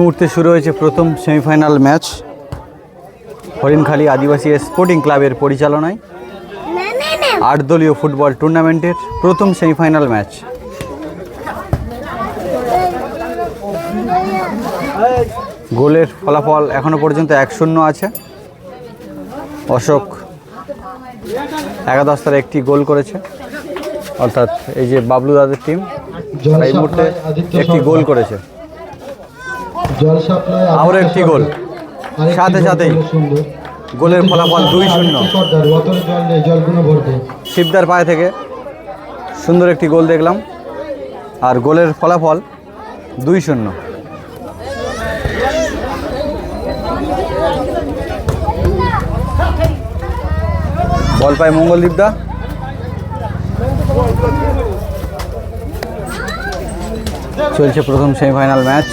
মুহূর্তে শুরু হয়েছে প্রথম semifinal match. Harinkhali Adivasi sporting ক্লাবের পরিচালনায় আট দলীয় ফুটবল টুর্নামেন্টের প্রথম সেমিফাইনাল ম্যাচ। গোলের ফলাফল এখনও পর্যন্ত এক শূন্য আছে। অশোক একাদশ তারা একটি গোল করেছে। অর্থাৎ এই যে বাবলু দাদের টিম এই মুহূর্তে একটি গোল করেছে। আরও একটি গোল। সাথে সাথেই গোলের ফলাফল দুই শূন্য। শিবদার পায়ে থেকে সুন্দর একটি গোল দেখলাম। আর গোলের ফলাফল দুই শূন্য। বল পায় মঙ্গলদীপ দা। চলছে প্রথম সেমিফাইনাল ম্যাচ।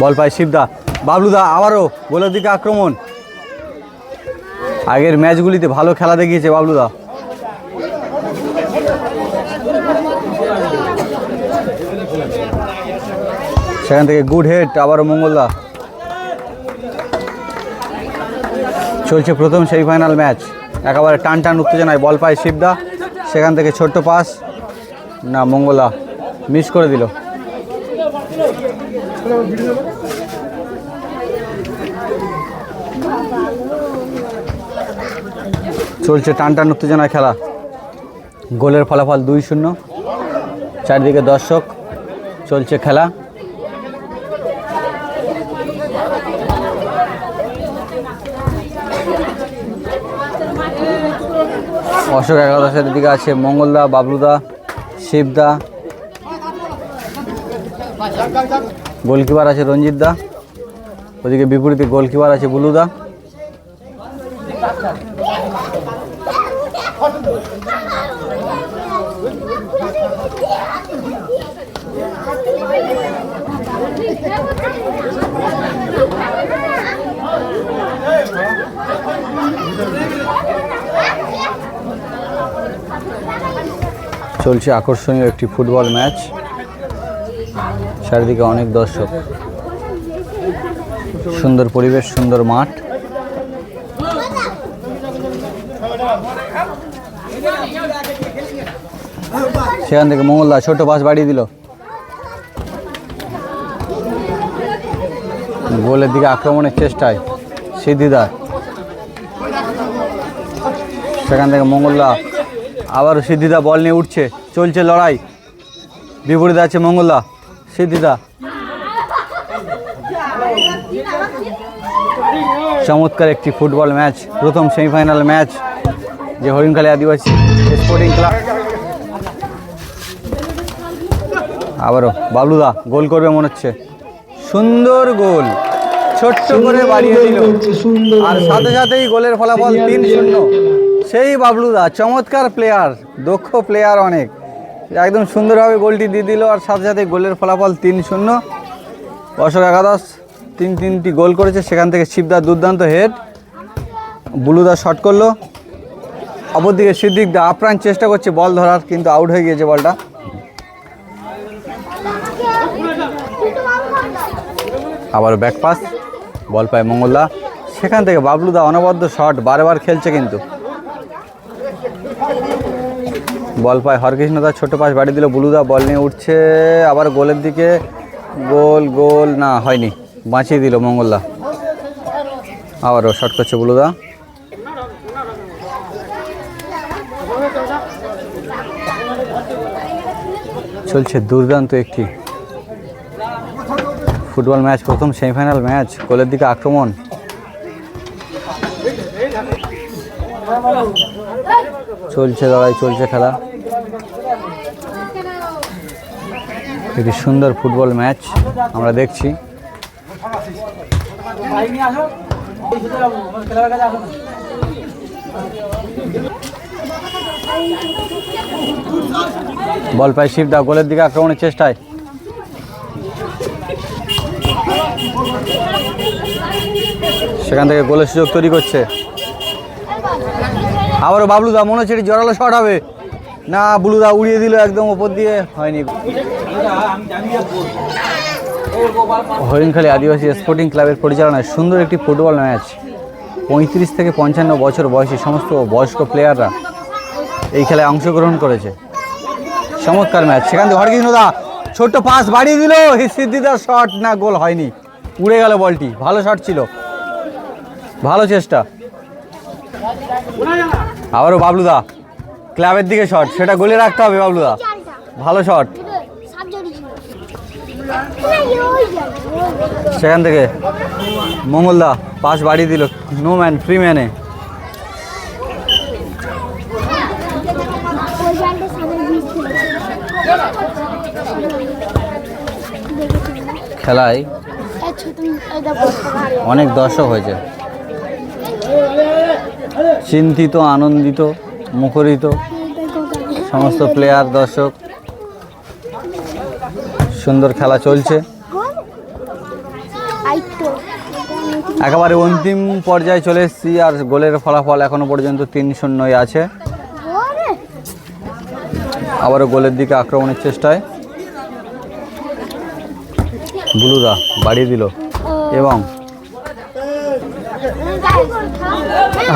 বল পায় শিবদা। বাবলুদা, আবারও গোলের দিকে আক্রমণ। আগের ম্যাচগুলিতে ভালো খেলা দেখিয়েছে বাবলুদা। সেখান থেকে গুড হেড, আবারও মঙ্গলদা। চলছে প্রথম সেমিফাইনাল ম্যাচ। একেবারে টান টান উত্তেজনায় বল পায় শিবদা। সেখান থেকে ছোট্ট পাস। না, মঙ্গলা মিস করে দিল। চলছে টান টান উত্তেজনায় খেলা। গোলের ফলাফল দুই শূন্য। চারদিকে দর্শক, চলছে খেলা। অশোক একাদশের দিকে আছে মঙ্গলদা, বাবলুদা। শিবদা গোলকিপার আছে রঞ্জিত দা ওদিকে বিপরীতে গোলকিপার আছে বুলুদা চলছে আকর্ষণীয় একটি ফুটবল ম্যাচ। চারিদিকে অনেক দর্শক। সুন্দর পরিবেশ, সুন্দর মাঠ। সেখান থেকে মঙ্গলদা, ছোট বাস বাড়িয়ে দিল। গোলের দিকে আক্রমণের চেষ্টায় সিদ্ধিদার। সেখান থেকে মঙ্গলদা আবারও সিদ্ধিদা বল নিয়ে উঠছে চলছে লড়াই। বিপরীতে আছে মঙ্গলদা সিদ্ধিদা। চমৎকার একটি ফুটবল ম্যাচ প্রথম সেমিফাইনাল ম্যাচ যে হরিণখালী আদিবাসী স্পোর্টিং ক্লাব। আবারও বাবলুদা গোল করবে মনে হচ্ছে। সুন্দর গোল। ছোট্ট করে বাড়িয়ে দিল। আর সাথে সাথেই গোলের ফলাফল তিন শূন্য। সেই বাবলুদা চমৎকার প্লেয়ার দক্ষ প্লেয়ার অনেক। একদম সুন্দরভাবে গোলটি দিয়ে দিল আর সাথে সাথে গোলের ফলাফল তিন শূন্য। অশোক একাদশ তিন তিনটি গোল করেছে, সেখান থেকে শিবদার দুর্দান্ত হেড বুলুদা শট করল। অপরদিকে সিদ্দিক দা আপ্রাণ চেষ্টা করছে বল ধরার, কিন্তু আউট হয়ে গিয়েছে বলটা। আবারও ব্যাক পাস বল পায় মঙ্গলদা। সেখান থেকে বাবলুদা অনবদ্য শট বারবার খেলছে কিন্তু। বল পায়। হরকৃষ্ণদা ছোট পাস বাড়ি দিল, বুলুদা বল নিয়ে উঠছে, আবার গোলের দিকে গোল গোল, না, হয়নি, বাঁচিয়ে দিল মঙ্গলদা। আবারও শট করছে বুলুদা। চলছে দুর্দান্ত একটি ফুটবল ম্যাচ, প্রথম সেমিফাইনাল ম্যাচ, গোলের দিকে আক্রমণ। চলছে লড়াই, চলছে খেলা। একটি সুন্দর ফুটবল ম্যাচ আমরা দেখছি। বল পায় শিবদা গোলের দিকে আক্রমণের চেষ্টায়। সেখান থেকে গোলের সুযোগ তৈরি করছে। আবারও বাবলুদা মনে হচ্ছে জোরালো শট হবে। না ব্লুদা উড়িয়ে দিল একদম ওপর দিয়ে, হয়নি। হরিণখালী আদিবাসী স্পোর্টিং ক্লাবের পরিচালনায় সুন্দর একটি ফুটবল ম্যাচ পঁয়ত্রিশ থেকে পঞ্চান্ন বছর বয়সী সমস্ত বয়স্ক প্লেয়াররা এই খেলায় অংশগ্রহণ করেছে। চমৎকার ম্যাচ সেখান থেকে হরকৃষ্ণ দা ছোট্ট পাস বাড়িয়ে দিল। সিদ্ধিদার শট না, গোল হয়নি। উড়ে গেল বলটি। ভালো শট ছিল। ভালো চেষ্টা। আবারও বাবলুদা। ক্লাবের দিকে শট সেটা গোলে রাখতে হবে বাবলুদা। ভালো শট সেখান থেকে মঙ্গলদা পাস বাড়িয়ে দিল। নো ম্যান ফ্রি ম্যানে খেলায় অনেক দর্শক হয়েছে। চিন্তিত, আনন্দিত, মুখরিত, সমস্ত প্লেয়ার দর্শক। সুন্দর খেলা চলছে। একেবারে অন্তিম পর্যায়ে চলে এসেছি আর গোলের ফলাফল এখনও পর্যন্ত তিন শূন্যই আছে। আবারও গোলের দিকে আক্রমণের চেষ্টায়। বুলুদা বাড়িয়ে দিল এবং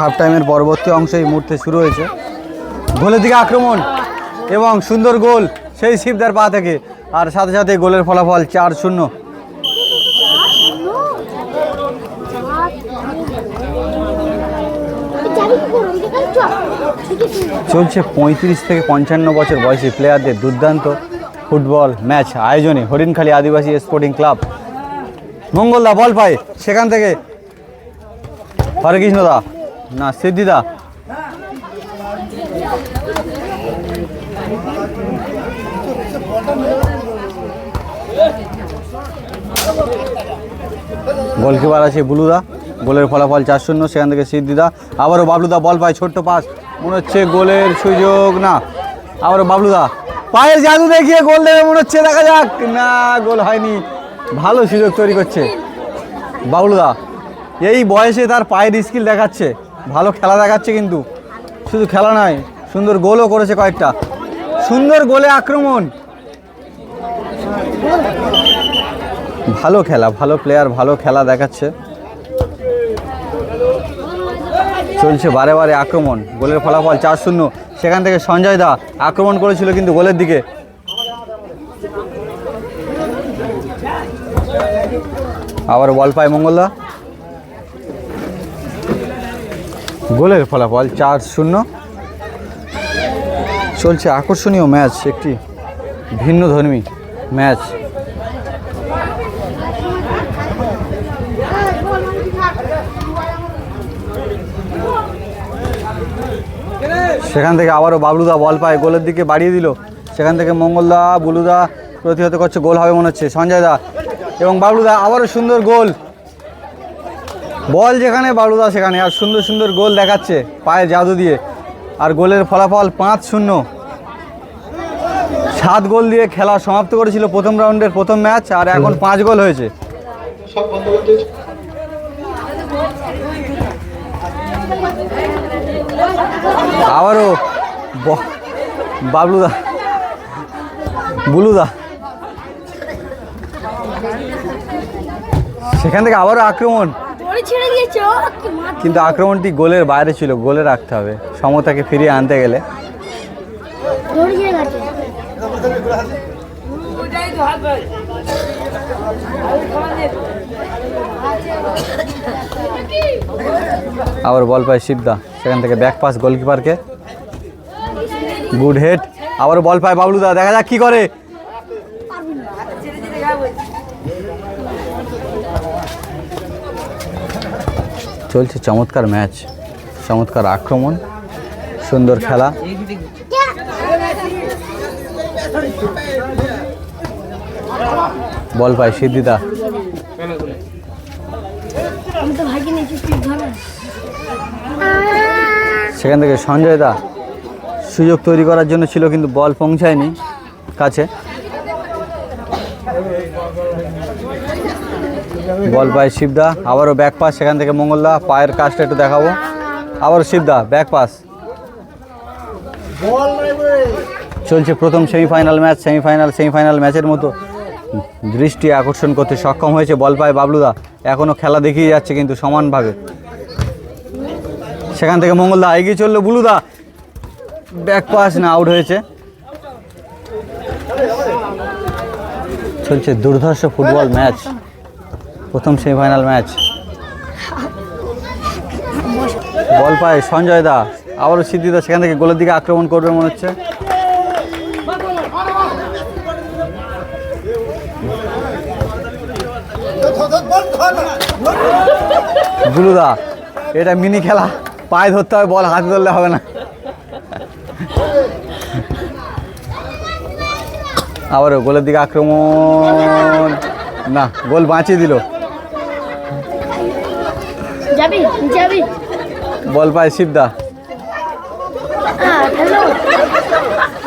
হাফ টাইমের পরবর্তী অংশ এই মুহূর্তে শুরু হয়েছে। গোলের দিকে আক্রমণ এবং সুন্দর গোল। সেই শিবদার পা থেকে। আর সাথে সাথে গোলের ফলাফল চার শূন্য। চলছে পঁয়ত্রিশ থেকে পঞ্চান্ন বছর বয়সী প্লেয়ারদের দুর্দান্ত ফুটবল ম্যাচ আয়োজনে হরিণখালী আদিবাসী স্পোর্টিং ক্লাব মঙ্গলদা বল পায়। সেখান থেকে হরেকৃষ্ণদা না সিদ্ধিদা। গোলকিপার আছে বুলুদা গোলের ফলাফল চার শূন্য, সেখান থেকে সিদ্ধিদা। আবারও বাবলুদা বল পায়, ছোট্ট পাস। মনে হচ্ছে গোলের সুযোগ না। আবারও বাবলুদা। পায়ের জাদু দেখিয়ে গোল দেবে, মনে হচ্ছে, দেখা যাক। না, গোল হয়নি। ভালো সুযোগ তৈরি করছে বাবলুদা। এই বয়সে তার পায়ের স্কিল দেখাচ্ছে। ভালো খেলা দেখাচ্ছে কিন্তু। শুধু খেলা নয়, সুন্দর গোলও করেছে কয়েকটা। সুন্দর গোলে আক্রমণ। ভালো খেলা, ভালো প্লেয়ার ভালো খেলা দেখাচ্ছে। চলছে বারে বারে আক্রমণ। গোলের ফলাফল চার শূন্য। সেখান থেকে সঞ্জয় দা আক্রমণ করেছিল কিন্তু গোলের দিকে। আবার বল পায় মঙ্গলদা গোলের ফলাফল চার শূন্য। চলছে আকর্ষণীয় ম্যাচ, একটি ভিন্ন ধর্মী ম্যাচ। সেখান থেকে আবারও বাবলুদা বল পায়, গোলের দিকে বাড়িয়ে দিল। সেখান থেকে মঙ্গলদা, বুলুদা প্রতিহত করছে, গোল হবে মনে হচ্ছে। সঞ্জয় দা এবং বাবলুদা, আবারও সুন্দর গোল। বল যেখানে, বাবলুদা সেখানে, আর সুন্দর সুন্দর গোল দেখাচ্ছে পায়ে জাদু দিয়ে। আর গোলের ফলাফল পাঁচ শূন্য। সাত গোল দিয়ে খেলা সমাপ্ত করেছিল প্রথম রাউন্ডের প্রথম ম্যাচ আর এখন পাঁচ গোল হয়েছে। আবারও বাবলুদা বুলুদা। সেখান থেকে আবারও আক্রমণ। কিন্তু আক্রমণটি গোলের বাইরে ছিল গোলে রাখতে হবে। সমতাকে ফিরিয়ে আনতে গেলে। আবার বল পায় শিবদা। সেখান থেকে ব্যাক পাস গোলকিপারকে গুড হেড আবার বল পায় বাবলুদা দেখা যাক কি করে। চলছে চমৎকার ম্যাচ, চমৎকার আক্রমণ, সুন্দর খেলা। বল পায় সিদ্ধিদা। সেখান থেকে সঞ্জয় দা, সুযোগ তৈরি করার জন্য ছিল, কিন্তু বল পৌঁছায়নি কাছে। বল পায় শিবদা, আবারও ব্যাক পাস সেখান থেকে মঙ্গলদা, পায়ের কাজটা একটু দেখাবো। আবারও শিবদা ব্যাক পাস চলছে প্রথম সেমিফাইনাল ম্যাচ সেমিফাইনাল সেমিফাইনাল ম্যাচের মতো। দৃষ্টি আকর্ষণ করতে সক্ষম হয়েছে বল পায় বাবলুদা। এখনও খেলা দেখিয়ে যাচ্ছে কিন্তু সমানভাবে। সেখান থেকে মঙ্গলদা এগিয়ে চলল বুলুদা। ব্যাক পাস না আউট হয়েছে। চলছে দুর্ধর্ষ ফুটবল ম্যাচ প্রথম সেমিফাইনাল ম্যাচ বল পায় সঞ্জয় দা। আবারও সিদ্ধিদা সেখান থেকে গোলের দিকে আক্রমণ করবে মনে হচ্ছে। গুলুদা এটা মিনি খেলা। পায়ে ধরতে হবে বল হাতে ধরলে হবে না। আবারও গোলের দিকে আক্রমণ। না, গোল বাঁচিয়ে দিল। যাবি? যাবি? বল পায় শিবদা হ্যাঁ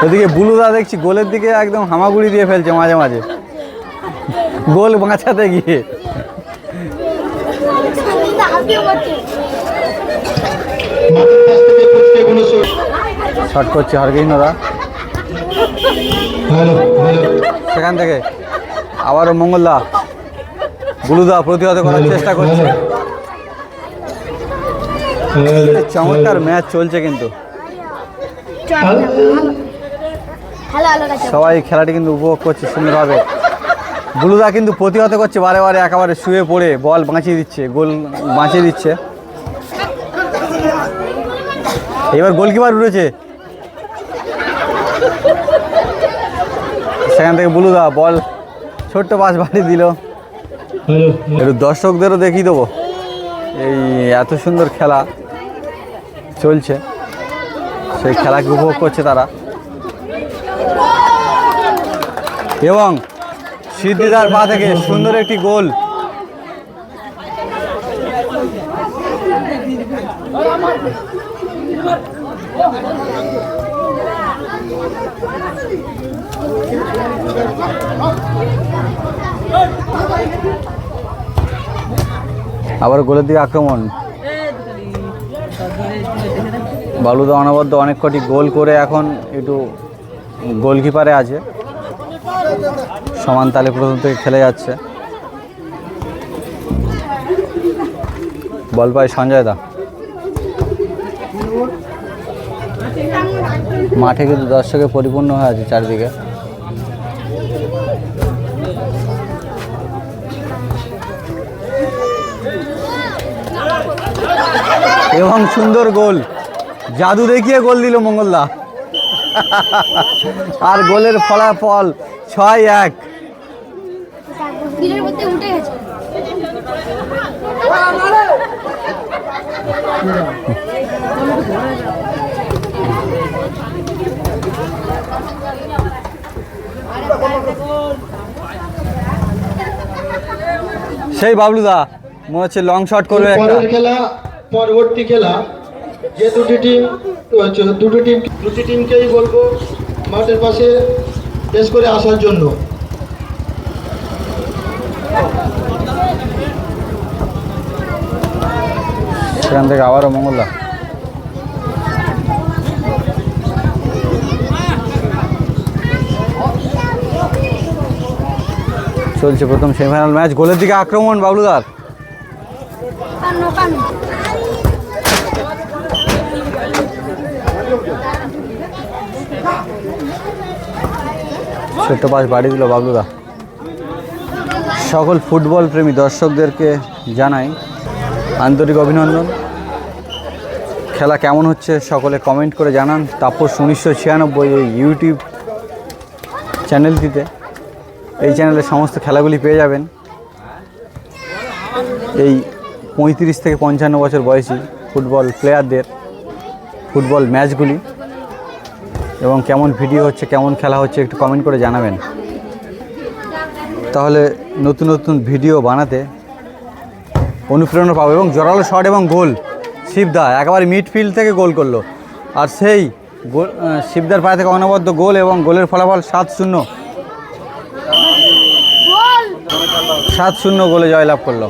ওদিকে বুলুদা দেখছি গোলের দিকে একদম হামাগুড়ি দিয়ে ফেলছে মাঝে মাঝে। গোল বাঁচাতে গিয়ে। শট করছে হরগিনরা সেখান থেকে। আবারও মঙ্গলদা। বুলুদা প্রতিহত করার চেষ্টা করছে। চমৎকার ম্যাচ চলছে কিন্তু। সবাই খেলাটি কিন্তু উপভোগ করছে সুন্দরভাবে। বুলুদা কিন্তু প্রতিহত করছে বারে বারে একেবারে শুয়ে পড়ে বল বাঁচিয়ে দিচ্ছে গোল বাঁচিয়ে দিচ্ছে। এবার গোলকিপার উঠেছে। সেখান থেকে বুলুদা বল ছোট্ট পাস বাড়ি দিল। একটু দর্শকদেরও দেখিয়ে দেবো। এই এত সুন্দর খেলা। চলছে। সেই খেলাকে উপভোগ করছে তারা। এবং সিদ্ধিদার পা থেকে সুন্দর একটি গোল। আবার গোলের দিকে আক্রমণ। বালুদা অনবদ্য অনেক কটি গোল করে এখন একটু গোলকিপারে আছে। সমান তালে প্রথম থেকে খেলে যাচ্ছে। বল পায় সঞ্জয় দা। মাঠে কিন্তু দর্শকে পরিপূর্ণ হয়ে আছে চারদিকে। এবং সুন্দর গোল। জাদু দেখিয়ে গোল দিল মঙ্গলদা। আর গোলের ফলাফল ছয় এক। সেই বাবলুদা মনে হচ্ছে লং শট করবে একটা। খেলা পরবর্তী খেলা। যে দুটি টিম দুটি টিম দুটি টিমকেই বলব মাঠের পাশে বেশ করে আসার জন্য। সেখান থেকে আবারও মঙ্গলদা চলছে প্রথম সেমিফাইনাল ম্যাচ গোলের দিকে আক্রমণ বাবলুদার। ছোট্ট পাশ বাড়ি দিল বাবলুদা। সকল ফুটবল প্রেমী দর্শকদেরকে জানাই আন্তরিক অভিনন্দন। খেলা কেমন হচ্ছে সকলে কমেন্ট করে জানান। তাপস উনিশশো ছিয়ানব্বই এই ইউটিউব চ্যানেলটিতে এই চ্যানেলে সমস্ত খেলাগুলি পেয়ে যাবেন। এই পঁয়ত্রিশ থেকে পঞ্চান্ন বছর বয়সী ফুটবল প্লেয়ারদের ফুটবল ম্যাচগুলি এবং কেমন ভিডিও হচ্ছে, কেমন খেলা হচ্ছে একটু কমেন্ট করে জানাবেন। তাহলে নতুন নতুন ভিডিও বানাতে অনুপ্রেরণা পাবো এবং জোরালো শট এবং গোল শিবদা একেবারে মিডফিল্ড থেকে গোল করল। আর সেই গোল শিবদার পায়ে থেকে অনবদ্য গোল এবং গোলের ফলাফল সাত শূন্য। সাত শূন্য গোলে জয়লাভ করল।